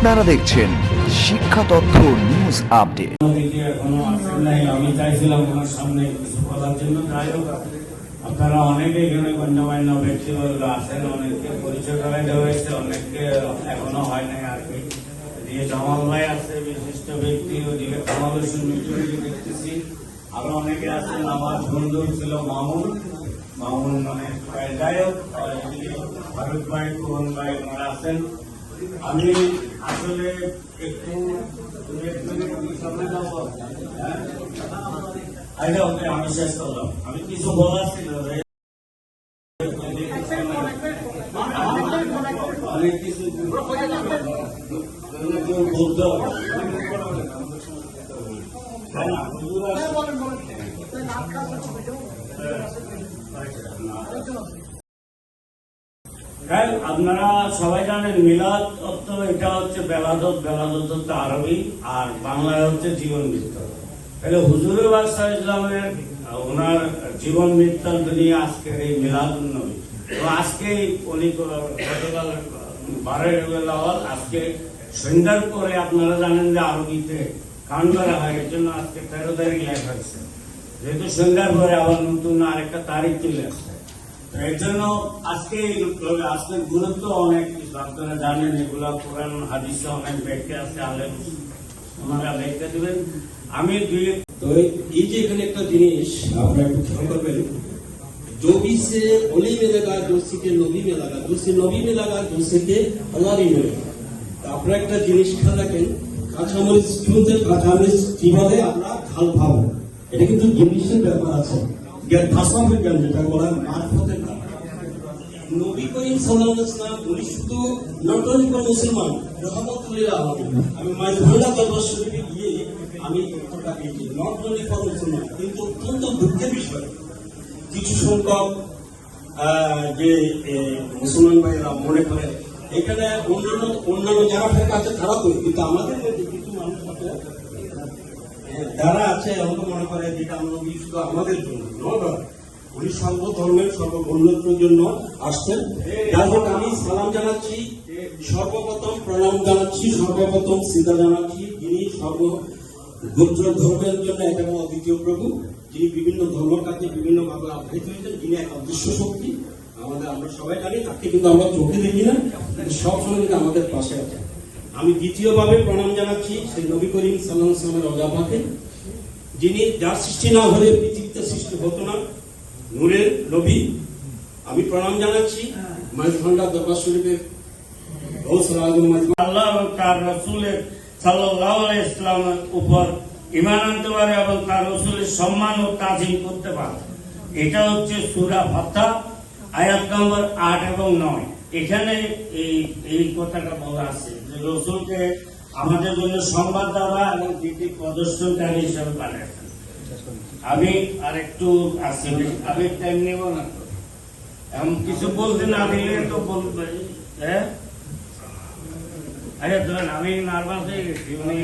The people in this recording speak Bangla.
আপনারা দেখছেন শিক্ষা তথ্য নিউজ আপডেট। আমি চাইছিলাম ওনার সামনে কিছু বলার জন্য, যাই হোক, আপনারা অনেকে এখানে গণ্যমান্য ব্যক্তিবর্গ আছেন, অনেককে পরিচয় করাই দেওয়া হয়েছে, অনেককে এখনও হয় নাই আর কি। এদিকে জামাল ভাই আছে, বিশিষ্ট ব্যক্তি, ওদিকে কামাল হোসেন মিটুরিকে দেখতেছি। আরও অনেকে আছেন, আমার বন্ধু ছিল মামুন। মামুন মানে যাই হোক ফারুক ভাই কোহন ভাই আছেন। আমি আসলে একটু হ্যাঁ আমি শেষ করলাম আমি কিছু বলার ছিল। অনেক কিছু বলতে হবে। না? হ্যাঁ, আপনারা সবাই জানেন মিলাদ অর্থ এটা হচ্ছে বেলাদত বেলাদত হচ্ছে আরবি আর বাংলায় হচ্ছে জীবন তাহলে হুজুরে ইসলামের ওনার জীবন নিয়ে এই মিলাদ নবী তো আজকে উনি গতকাল আজকে সন্ধ্যার আপনারা জানেন যে আরবিতে কান করা হয় এর জন্য আজকে তেরো তারিখ লেখা হয়েছে। যেহেতু সন্ধ্যার পরে আবার নতুন আরেকটা তারিখ চলে আসছে। এর জন্য আজকে এই আজকের গুরুত্ব অনেক কিছু আপনারা জানেন এগুলা কোরআন হাদিসে অনেক ব্যাখ্যা আছে আলেম ওনারা ব্যাখ্যা দিবেন আমি দুই তো এই যে এখানে একটা জিনিস আপনারা একটু খেয়াল করবেন जो भी से অলি में लगा जो के নবী में लगा जो से নবী में लगा जो से के अल्लाह में लगा তো আপনারা একটা জিনিস খেয়াল রাখেন কাঁচামরিচ কিনতে কাঁচামরিচ কিভাবে আমরা ঝাল খাবো এটা কিন্তু জিনিসের ব্যাপার আছে জ্ঞান ভাষা বিজ্ঞান যেটা বলা মারফতের ব্যাপার নবী করিম ওয়াসাল্লাম উনি শুধু নট অনলি ফর মুসলমান রহমতুল্লাহ আমি মাইজভান্ডা দরবার শরীফে গিয়ে আমি তথ্যটা পেয়েছি নট ফর মুসলমান কিন্তু অত্যন্ত দুঃখের বিষয়। কিছু সংখ্যক যে মুসলমান ভাইরা মনে করে এখানে অন্যান্য অন্যান্য যারা আছে তারা তো কিন্তু আমাদের মধ্যে কিছু মানুষ আছে হ্যাঁ, যারা আছে এমন মনে করে যেটা আমরা শুধু আমাদের জন্য নয়। উনি সর্ব ধর্মের সর্ববর্ণের জন্য আসছেন। যাই হোক, আমি সালাম জানাচ্ছি, সর্বপ্রথম প্রণাম জানাচ্ছি, সর্বপ্রথম সিদা জানাচ্ছি যিনি সর্ব গোত্র ধর্মের জন্য এক এবং অদ্বিতীয় প্রভু, যিনি বিভিন্ন ধর্মটাকে বিভিন্ন ভাবে আবৃত হয়েছেন, যিনি এক অদৃশ্য শক্তি। আমাদের, আমরা সবাই জানি, তাকে কিন্তু আমরা চোখে দেখি না সবসময় কিন্তু আমাদের পাশে আছে। আমি দ্বিতীয়ভাবে প্রণাম জানাচ্ছি সেই নবী করিম সাল্লাহ সাল্লামের অজাপাকে যিনি যার সৃষ্টি না হলে পৃথিবীতে সৃষ্টি হতো না নূরের নবী আমি প্রণাম জানাচ্ছি। মাঝভান্ডা দরবার শরীফের আল্লাহ এবং তার রসুলের সাল্লাহ ইসলামের উপর ইমান আনতে পারে এবং তার রসুলের সম্মান ও তাজিম করতে পারে। এটা হচ্ছে সুরা ভাতা আয়াত নম্বর আট এবং নয়। এখানে এই এই কথাটা বলা আছে যে রসুলকে আমাদের জন্য সংবাদদাতা এবং দিদি প্রদর্শনকারী হিসাবে পাঠিয়েছেন আমি আর একটু আসছি। আমি টাইম নেব না এমন কিছু বলতে না দিলে তো বলবে। হ্যাঁ? আরে ধরেন আমি নার্ভাস হয়ে গেছি উনি